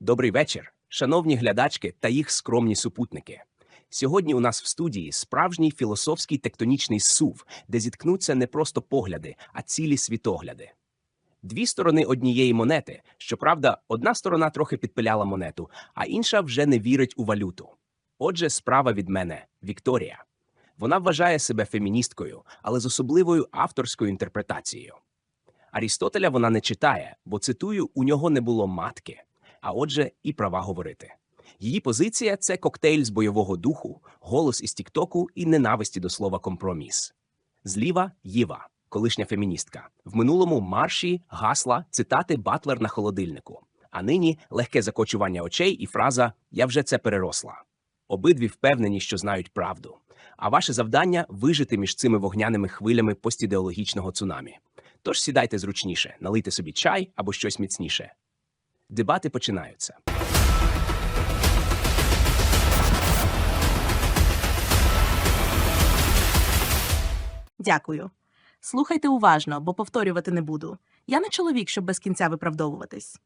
Добрий вечір, шановні глядачки та їх скромні супутники. Сьогодні у нас в студії справжній філософський тектонічний сув, де зіткнуться не просто погляди, а цілі світогляди. Дві сторони однієї монети. Щоправда, одна сторона трохи підпиляла монету, а інша вже не вірить у валюту. Отже, справа від мене Вікторія. Вона вважає себе феміністкою, але з особливою авторською інтерпретацією. Арістотеля вона не читає, бо цитую, у нього не було матки, а отже, і права говорити. Її позиція це коктейль з бойового духу, голос із Тіктоку і ненависті до слова компроміс. Зліва Єва, колишня феміністка. В минулому марші, гасла, цитати Батлер на холодильнику. А нині легке закочування очей і фраза Я вже це переросла. Обидві впевнені, що знають правду. А ваше завдання вижити між цими вогняними хвилями постідеологічного цунамі. Тож сідайте зручніше, налийте собі чай або щось міцніше. Дебати починаються. Дякую. Слухайте уважно, бо повторювати не буду. Я не чоловік, щоб без кінця виправдовуватись.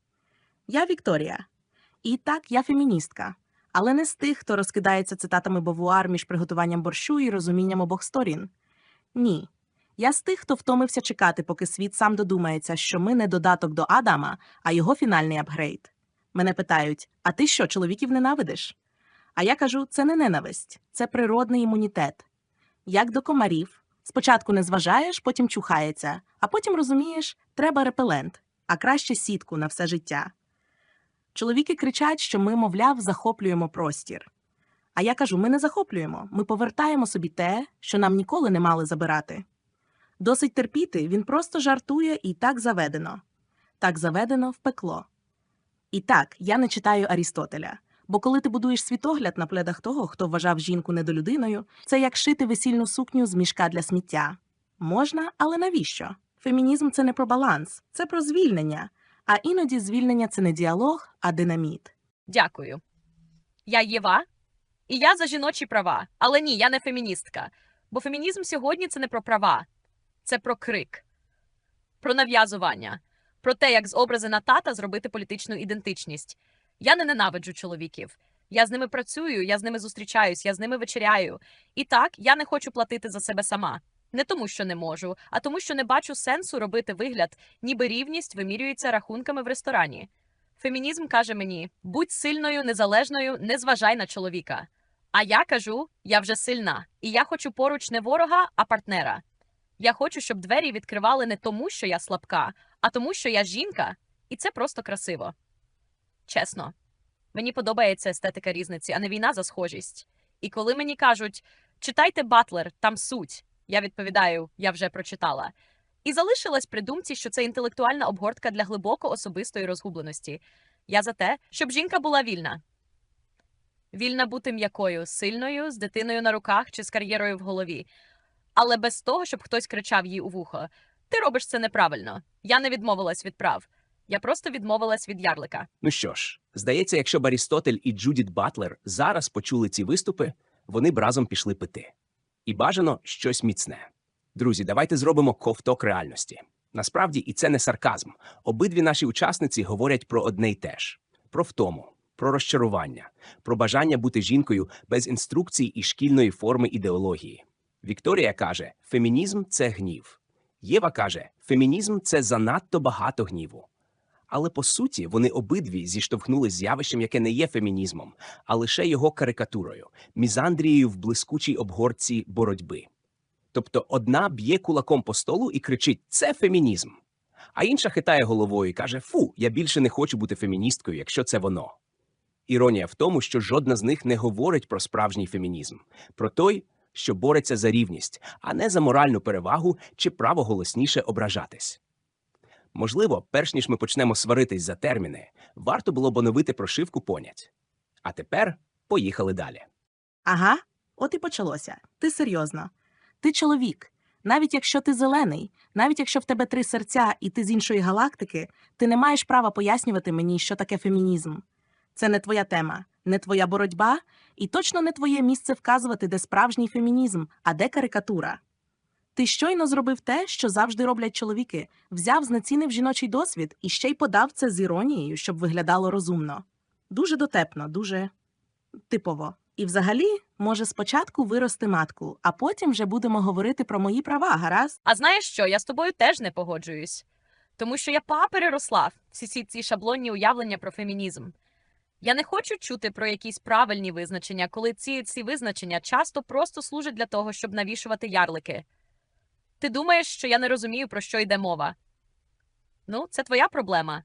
Я Вікторія. І так, я феміністка, але не з тих, хто розкидається цитатами Бовуар між приготуванням борщу і розумінням обох сторін. Ні. Я з тих, хто втомився чекати, поки світ сам додумається, що ми не додаток до Адама, а його фінальний апгрейд. Мене питають: а ти що, чоловіків ненавидиш? А я кажу, це не ненависть, це природний імунітет. Як до комарів, Спочатку не зважаєш, потім чухається, а потім розумієш, треба репелент, а краще сітку на все життя. Чоловіки кричать, що ми, мовляв, захоплюємо простір. А я кажу: ми не захоплюємо, ми повертаємо собі те, що нам ніколи не мали забирати. Досить терпіти, він просто жартує і так заведено. Так заведено в пекло. І так, я не читаю Арістотеля. Бо коли ти будуєш світогляд на пледах того, хто вважав жінку недолюдиною, це як шити весільну сукню з мішка для сміття. Можна, але навіщо? Фемінізм це не про баланс, це про звільнення. А іноді звільнення це не діалог, а динаміт. Дякую. Я Єва, і я за жіночі права. Але ні, я не феміністка. Бо фемінізм сьогодні це не про права, це про крик, про нав'язування, про те, як з образи на тата зробити політичну ідентичність. Я не ненавиджу чоловіків. Я з ними працюю, я з ними зустрічаюсь, я з ними вечеряю. І так, я не хочу платити за себе сама. Не тому, що не можу, а тому, що не бачу сенсу робити вигляд, ніби рівність вимірюється рахунками в ресторані. Фемінізм каже мені: будь сильною, незалежною, не зважай на чоловіка. А я кажу, я вже сильна, і я хочу поруч не ворога, а партнера. Я хочу, щоб двері відкривали не тому, що я слабка, а тому, що я жінка, і це просто красиво. Чесно, мені подобається естетика різниці, а не війна за схожість. І коли мені кажуть читайте Батлер, там суть, я відповідаю, я вже прочитала. І залишилась при думці, що це інтелектуальна обгортка для глибоко особистої розгубленості. Я за те, щоб жінка була вільна. Вільна бути м'якою, сильною, з дитиною на руках чи з кар'єрою в голові. Але без того, щоб хтось кричав їй у вухо: Ти робиш це неправильно. Я не відмовилась від прав. Я просто відмовилась від ярлика. Ну що ж, здається, якщо б Арістотель і Джудіт Батлер зараз почули ці виступи, вони б разом пішли пити. І бажано щось міцне. Друзі, давайте зробимо ковток реальності. Насправді, і це не сарказм. Обидві наші учасниці говорять про одне й те ж: про втому, про розчарування, про бажання бути жінкою без інструкцій і шкільної форми ідеології. Вікторія каже: фемінізм це гнів. Єва каже, фемінізм це занадто багато гніву. Але по суті вони обидві зіштовхнули з явищем, яке не є фемінізмом, а лише його карикатурою, мізандрією в блискучій обгорці боротьби. Тобто одна б'є кулаком по столу і кричить Це фемінізм. А інша хитає головою і каже: Фу, я більше не хочу бути феміністкою, якщо це воно. Іронія в тому, що жодна з них не говорить про справжній фемінізм, про той, що бореться за рівність, а не за моральну перевагу чи право голосніше ображатись. Можливо, перш ніж ми почнемо сваритись за терміни, варто було б оновити прошивку понять. А тепер поїхали далі. Ага, от і почалося. Ти серйозно. Ти чоловік. Навіть якщо ти зелений, навіть якщо в тебе три серця і ти з іншої галактики, ти не маєш права пояснювати мені, що таке фемінізм. Це не твоя тема, не твоя боротьба, і точно не твоє місце вказувати, де справжній фемінізм, а де карикатура. Ти щойно зробив те, що завжди роблять чоловіки, взяв, знецінив жіночий досвід і ще й подав це з іронією, щоб виглядало розумно. Дуже дотепно, дуже типово. І взагалі, може, спочатку вирости матку, а потім вже будемо говорити про мої права, гаразд? А знаєш що? Я з тобою теж не погоджуюсь. Тому що я па переросла всі ці, шаблонні уявлення про фемінізм. Я не хочу чути про якісь правильні визначення, коли ці, ці визначення часто просто служать для того, щоб навішувати ярлики. Ти думаєш, що я не розумію, про що йде мова? Ну, це твоя проблема.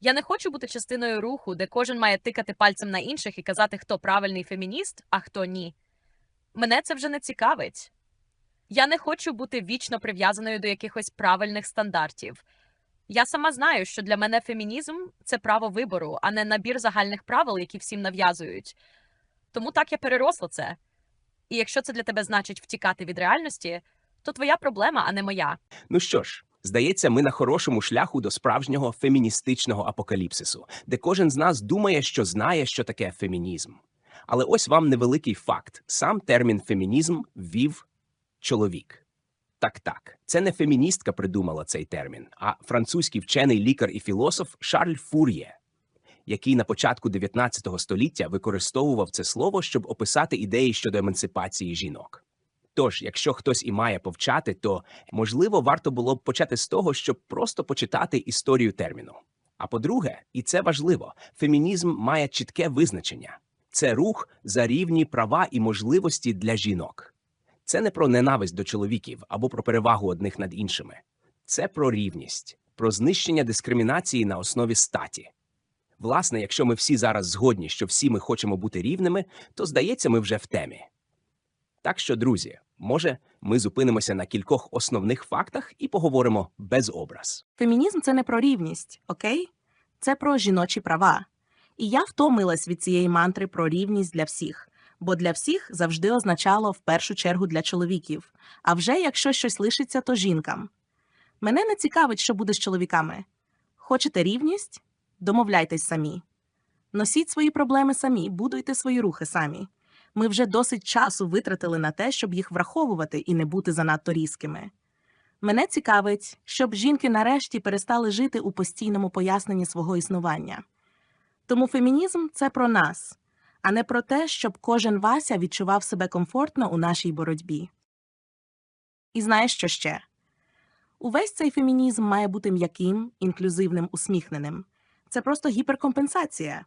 Я не хочу бути частиною руху, де кожен має тикати пальцем на інших і казати, хто правильний фемініст, а хто ні. Мене це вже не цікавить. Я не хочу бути вічно прив'язаною до якихось правильних стандартів. Я сама знаю, що для мене фемінізм це право вибору, а не набір загальних правил, які всім нав'язують. Тому так я переросла це. І якщо це для тебе значить втікати від реальності, то твоя проблема, а не моя. Ну що ж, здається, ми на хорошому шляху до справжнього феміністичного апокаліпсису, де кожен з нас думає, що знає, що таке фемінізм. Але ось вам невеликий факт: сам термін фемінізм ввів чоловік. Так, так, це не феміністка придумала цей термін, а французький вчений лікар і філософ Шарль Фур'є, який на початку 19 століття використовував це слово, щоб описати ідеї щодо емансипації жінок. Тож, якщо хтось і має повчати, то можливо варто було б почати з того, щоб просто почитати історію терміну. А по-друге, і це важливо, фемінізм має чітке визначення: це рух за рівні права і можливості для жінок. Це не про ненависть до чоловіків або про перевагу одних над іншими. Це про рівність, про знищення дискримінації на основі статі. Власне, якщо ми всі зараз згодні, що всі ми хочемо бути рівними, то здається, ми вже в темі. Так що, друзі, може, ми зупинимося на кількох основних фактах і поговоримо без образ. Фемінізм це не про рівність, окей? Це про жіночі права. І я втомилась від цієї мантри про рівність для всіх, бо для всіх завжди означало в першу чергу для чоловіків. А вже якщо щось лишиться, то жінкам. Мене не цікавить, що буде з чоловіками. Хочете рівність? Домовляйтесь самі. Носіть свої проблеми самі, будуйте свої рухи самі. Ми вже досить часу витратили на те, щоб їх враховувати і не бути занадто різкими. Мене цікавить, щоб жінки нарешті перестали жити у постійному поясненні свого існування. Тому фемінізм це про нас, а не про те, щоб кожен Вася відчував себе комфортно у нашій боротьбі. І знаєш що ще? Увесь цей фемінізм має бути м'яким, інклюзивним, усміхненим. Це просто гіперкомпенсація.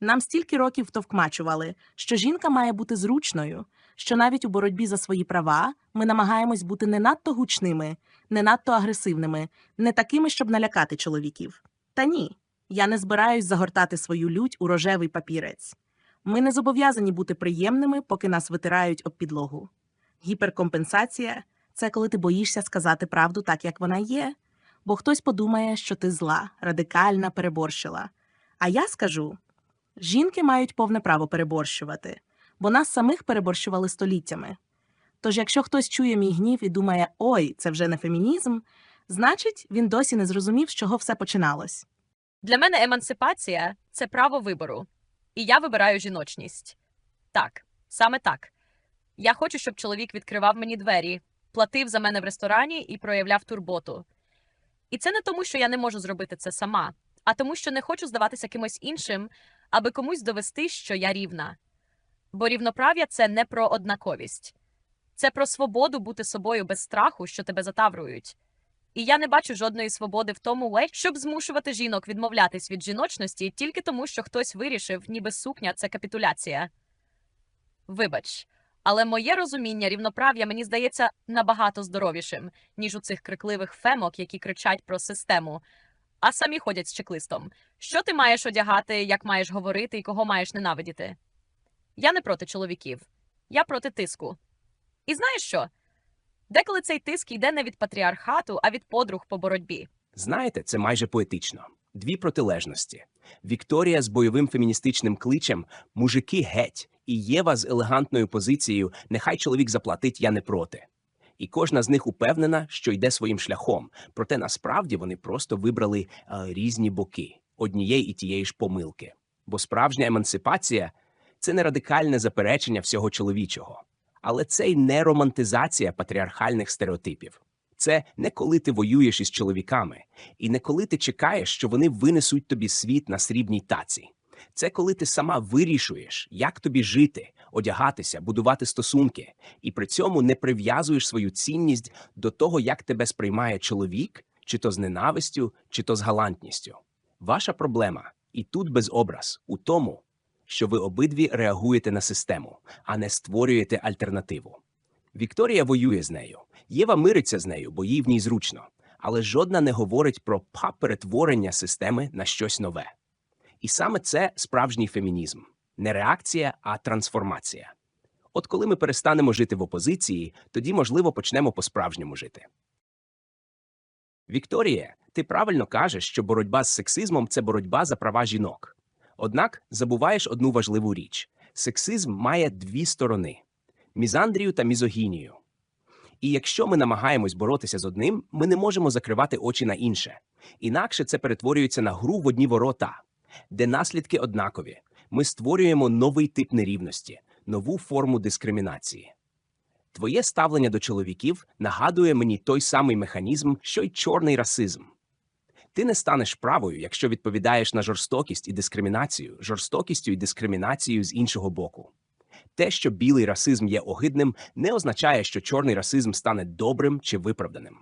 Нам стільки років втовкмачували, що жінка має бути зручною, що навіть у боротьбі за свої права ми намагаємось бути не надто гучними, не надто агресивними, не такими, щоб налякати чоловіків. Та ні, я не збираюсь загортати свою лють у рожевий папірець. Ми не зобов'язані бути приємними, поки нас витирають об підлогу. Гіперкомпенсація це коли ти боїшся сказати правду так, як вона є, бо хтось подумає, що ти зла, радикальна, переборщила. А я скажу: жінки мають повне право переборщувати, бо нас самих переборщували століттями. Тож, якщо хтось чує мій гнів і думає, ой, це вже не фемінізм, значить, він досі не зрозумів, з чого все починалось. Для мене емансипація це право вибору. І я вибираю жіночність. Так, саме так. Я хочу, щоб чоловік відкривав мені двері, платив за мене в ресторані і проявляв турботу. І це не тому, що я не можу зробити це сама, а тому, що не хочу здаватися кимось іншим, аби комусь довести, що я рівна. Бо рівноправ'я це не про однаковість, це про свободу бути собою без страху, що тебе затаврують. І я не бачу жодної свободи в тому, щоб змушувати жінок відмовлятись від жіночності тільки тому, що хтось вирішив, ніби сукня це капітуляція. Вибач, але моє розуміння рівноправ'я мені здається набагато здоровішим, ніж у цих крикливих фемок, які кричать про систему, а самі ходять з чеклистом. Що ти маєш одягати, як маєш говорити і кого маєш ненавидіти? Я не проти чоловіків, я проти тиску. І знаєш що? Деколи цей тиск йде не від патріархату, а від подруг по боротьбі. Знаєте, це майже поетично. Дві протилежності: Вікторія з бойовим феміністичним кличем Мужики геть і Єва з елегантною позицією Нехай чоловік заплатить, я не проти. І кожна з них упевнена, що йде своїм шляхом. Проте насправді вони просто вибрали е, різні боки однієї і тієї ж помилки. Бо справжня емансипація це не радикальне заперечення всього чоловічого, але це й не романтизація патріархальних стереотипів. Це не коли ти воюєш із чоловіками, і не коли ти чекаєш, що вони винесуть тобі світ на срібній таці. Це коли ти сама вирішуєш, як тобі жити, одягатися, будувати стосунки, і при цьому не прив'язуєш свою цінність до того, як тебе сприймає чоловік, чи то з ненавистю, чи то з галантністю. Ваша проблема і тут без образ у тому, що ви обидві реагуєте на систему, а не створюєте альтернативу. Вікторія воює з нею, Єва мириться з нею, бо їй в ній зручно, але жодна не говорить про па перетворення системи на щось нове. І саме це справжній фемінізм не реакція, а трансформація. От коли ми перестанемо жити в опозиції, тоді, можливо, почнемо по-справжньому жити. Вікторія, ти правильно кажеш, що боротьба з сексизмом це боротьба за права жінок. Однак забуваєш одну важливу річ: сексизм має дві сторони мізандрію та мізогінію. І якщо ми намагаємось боротися з одним, ми не можемо закривати очі на інше. Інакше це перетворюється на гру в одні ворота, де наслідки однакові. Ми створюємо новий тип нерівності, нову форму дискримінації. Твоє ставлення до чоловіків нагадує мені той самий механізм, що й чорний расизм. Ти не станеш правою, якщо відповідаєш на жорстокість і дискримінацію, жорстокістю і дискримінацією з іншого боку. Те, що білий расизм є огидним, не означає, що чорний расизм стане добрим чи виправданим.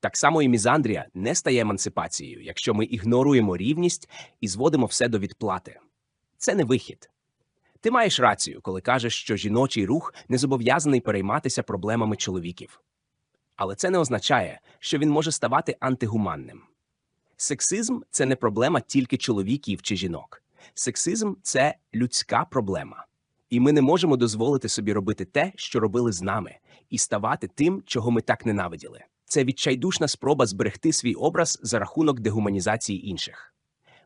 Так само і мізандрія не стає емансипацією, якщо ми ігноруємо рівність і зводимо все до відплати. Це не вихід. Ти маєш рацію, коли кажеш, що жіночий рух не зобов'язаний перейматися проблемами чоловіків. Але це не означає, що він може ставати антигуманним. Сексизм це не проблема тільки чоловіків чи жінок. Сексизм це людська проблема. І ми не можемо дозволити собі робити те, що робили з нами, і ставати тим, чого ми так ненавиділи. Це відчайдушна спроба зберегти свій образ за рахунок дегуманізації інших.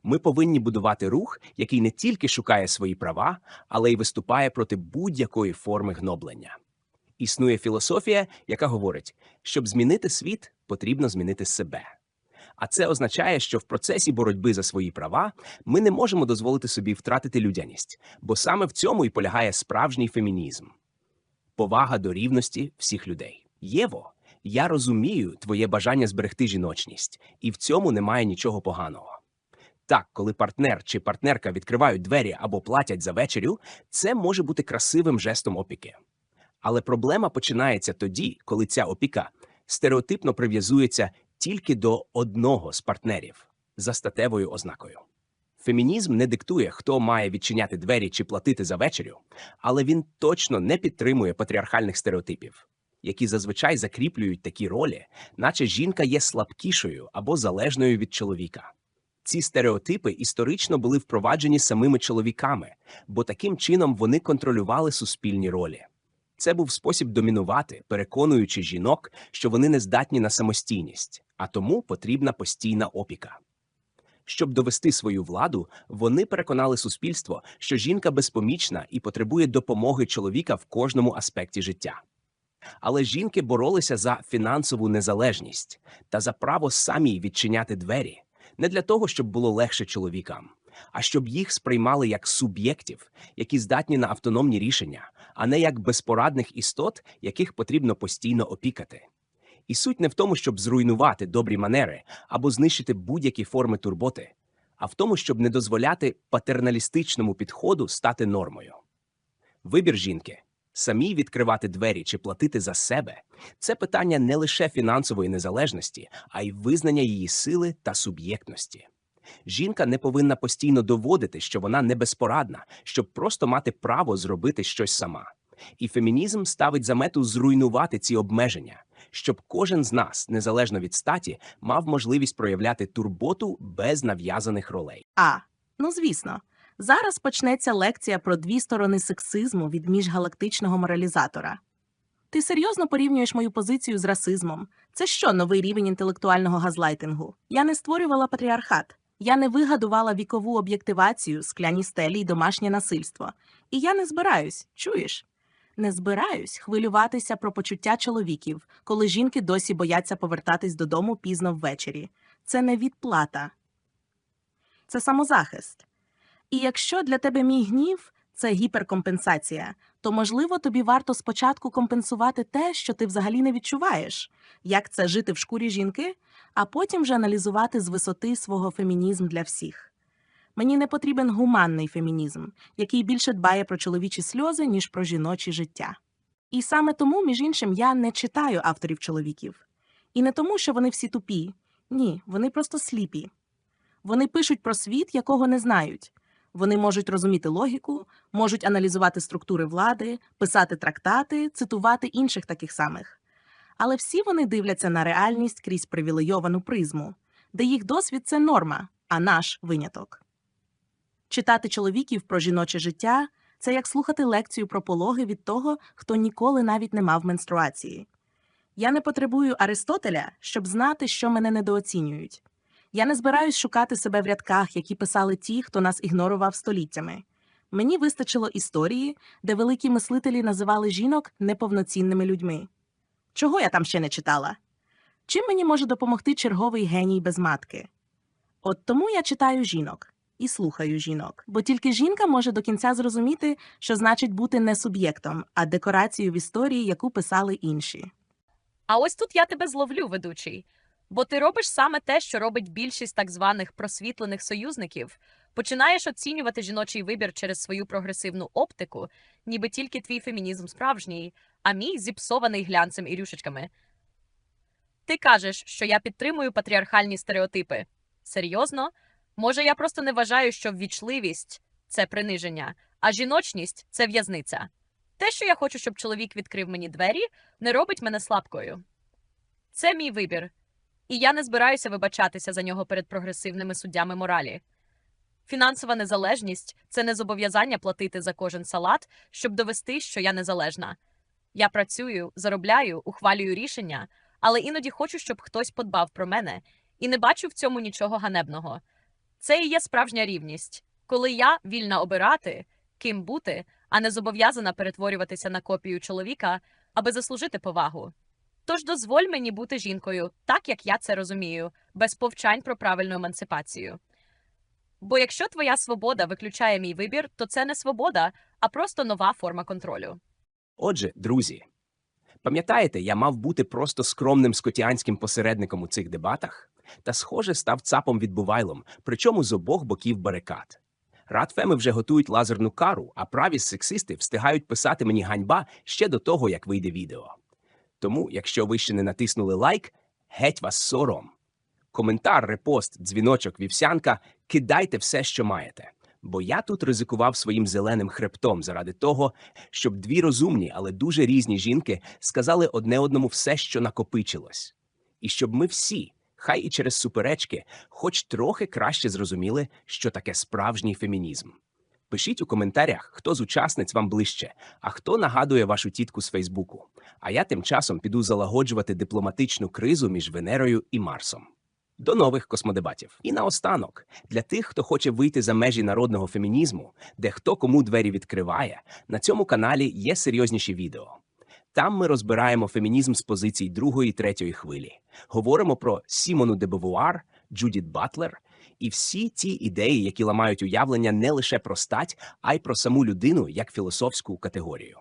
Ми повинні будувати рух, який не тільки шукає свої права, але й виступає проти будь-якої форми гноблення. Існує філософія, яка говорить, щоб змінити світ, потрібно змінити себе. А це означає, що в процесі боротьби за свої права ми не можемо дозволити собі втратити людяність, бо саме в цьому і полягає справжній фемінізм повага до рівності всіх людей. Єво, я розумію твоє бажання зберегти жіночність, і в цьому немає нічого поганого. Так, коли партнер чи партнерка відкривають двері або платять за вечерю, це може бути красивим жестом опіки. Але проблема починається тоді, коли ця опіка стереотипно прив'язується тільки до одного з партнерів за статевою ознакою. Фемінізм не диктує, хто має відчиняти двері чи платити за вечерю, але він точно не підтримує патріархальних стереотипів, які зазвичай закріплюють такі ролі, наче жінка є слабкішою або залежною від чоловіка. Ці стереотипи історично були впроваджені самими чоловіками, бо таким чином вони контролювали суспільні ролі. Це був спосіб домінувати, переконуючи жінок, що вони не здатні на самостійність, а тому потрібна постійна опіка. Щоб довести свою владу, вони переконали суспільство, що жінка безпомічна і потребує допомоги чоловіка в кожному аспекті життя. Але жінки боролися за фінансову незалежність та за право самі відчиняти двері не для того, щоб було легше чоловікам, а щоб їх сприймали як суб'єктів, які здатні на автономні рішення, а не як безпорадних істот, яких потрібно постійно опікати. І суть не в тому, щоб зруйнувати добрі манери або знищити будь-які форми турботи, а в тому, щоб не дозволяти патерналістичному підходу стати нормою. Вибір жінки самі відкривати двері чи платити за себе це питання не лише фінансової незалежності, а й визнання її сили та суб'єктності. Жінка не повинна постійно доводити, що вона не безпорадна, щоб просто мати право зробити щось сама. І фемінізм ставить за мету зруйнувати ці обмеження, щоб кожен з нас, незалежно від статі, мав можливість проявляти турботу без нав'язаних ролей. А, ну звісно. Зараз почнеться лекція про дві сторони сексизму від міжгалактичного моралізатора. Ти серйозно порівнюєш мою позицію з расизмом? Це що, новий рівень інтелектуального газлайтингу? Я не створювала патріархат. Я не вигадувала вікову об'єктивацію, скляні стелі й домашнє насильство. І я не збираюсь, чуєш? Не збираюсь хвилюватися про почуття чоловіків, коли жінки досі бояться повертатись додому пізно ввечері. Це не відплата. Це самозахист. І якщо для тебе мій гнів це гіперкомпенсація, то можливо тобі варто спочатку компенсувати те, що ти взагалі не відчуваєш, як це жити в шкурі жінки, а потім вже аналізувати з висоти свого фемінізм для всіх. Мені не потрібен гуманний фемінізм, який більше дбає про чоловічі сльози, ніж про жіночі життя. І саме тому, між іншим, я не читаю авторів чоловіків. І не тому, що вони всі тупі. Ні, вони просто сліпі. Вони пишуть про світ, якого не знають. Вони можуть розуміти логіку, можуть аналізувати структури влади, писати трактати, цитувати інших таких самих. Але всі вони дивляться на реальність крізь привілейовану призму, де їх досвід це норма, а наш виняток. Читати чоловіків про жіноче життя це як слухати лекцію про пологи від того, хто ніколи навіть не мав менструації. Я не потребую Аристотеля, щоб знати, що мене недооцінюють. Я не збираюсь шукати себе в рядках, які писали ті, хто нас ігнорував століттями. Мені вистачило історії, де великі мислителі називали жінок неповноцінними людьми. Чого я там ще не читала? Чим мені може допомогти черговий геній без матки? От тому я читаю жінок і слухаю жінок, бо тільки жінка може до кінця зрозуміти, що значить бути не суб'єктом, а декорацією в історії, яку писали інші. А ось тут я тебе зловлю, ведучий. Бо ти робиш саме те, що робить більшість так званих просвітлених союзників. Починаєш оцінювати жіночий вибір через свою прогресивну оптику, ніби тільки твій фемінізм справжній, а мій зіпсований глянцем і рюшечками. Ти кажеш, що я підтримую патріархальні стереотипи. Серйозно? Може, я просто не вважаю, що ввічливість це приниження, а жіночність це в'язниця. Те, що я хочу, щоб чоловік відкрив мені двері, не робить мене слабкою. Це мій вибір, і я не збираюся вибачатися за нього перед прогресивними суддями моралі. Фінансова незалежність це не зобов'язання платити за кожен салат, щоб довести, що я незалежна. Я працюю, заробляю, ухвалюю рішення, але іноді хочу, щоб хтось подбав про мене, і не бачу в цьому нічого ганебного. Це і є справжня рівність, коли я вільна обирати, ким бути, а не зобов'язана перетворюватися на копію чоловіка, аби заслужити повагу. Тож дозволь мені бути жінкою, так як я це розумію, без повчань про правильну емансипацію. Бо якщо твоя свобода виключає мій вибір, то це не свобода, а просто нова форма контролю. Отже, друзі, пам'ятаєте, я мав бути просто скромним скотіанським посередником у цих дебатах, та, схоже, став цапом відбувайлом, причому з обох боків барикад. Радфеми вже готують лазерну кару, а праві сексисти встигають писати мені ганьба ще до того, як вийде відео. Тому, якщо ви ще не натиснули лайк, геть вас сором. Коментар, репост, дзвіночок, вівсянка кидайте все, що маєте. Бо я тут ризикував своїм зеленим хребтом заради того, щоб дві розумні, але дуже різні жінки сказали одне одному все, що накопичилось. І щоб ми всі, хай і через суперечки, хоч трохи краще зрозуміли, що таке справжній фемінізм. Пишіть у коментарях, хто з учасниць вам ближче, а хто нагадує вашу тітку з Фейсбуку. А я тим часом піду залагоджувати дипломатичну кризу між Венерою і Марсом. До нових космодебатів. І наостанок, для тих, хто хоче вийти за межі народного фемінізму, де хто кому двері відкриває, на цьому каналі є серйозніші відео. Там ми розбираємо фемінізм з позицій другої і третьої хвилі, говоримо про Сімону де Бевуар, Джудіт Батлер і всі ті ідеї, які ламають уявлення не лише про стать, а й про саму людину як філософську категорію.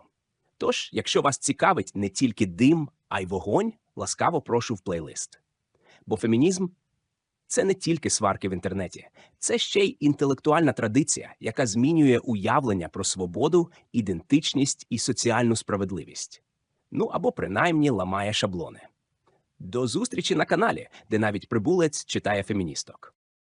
Тож, якщо вас цікавить не тільки дим, а й вогонь, ласкаво прошу в плейлист. Бо фемінізм це не тільки сварки в інтернеті, це ще й інтелектуальна традиція, яка змінює уявлення про свободу, ідентичність і соціальну справедливість. Ну або принаймні ламає шаблони. До зустрічі на каналі, де навіть прибулець читає феміністок.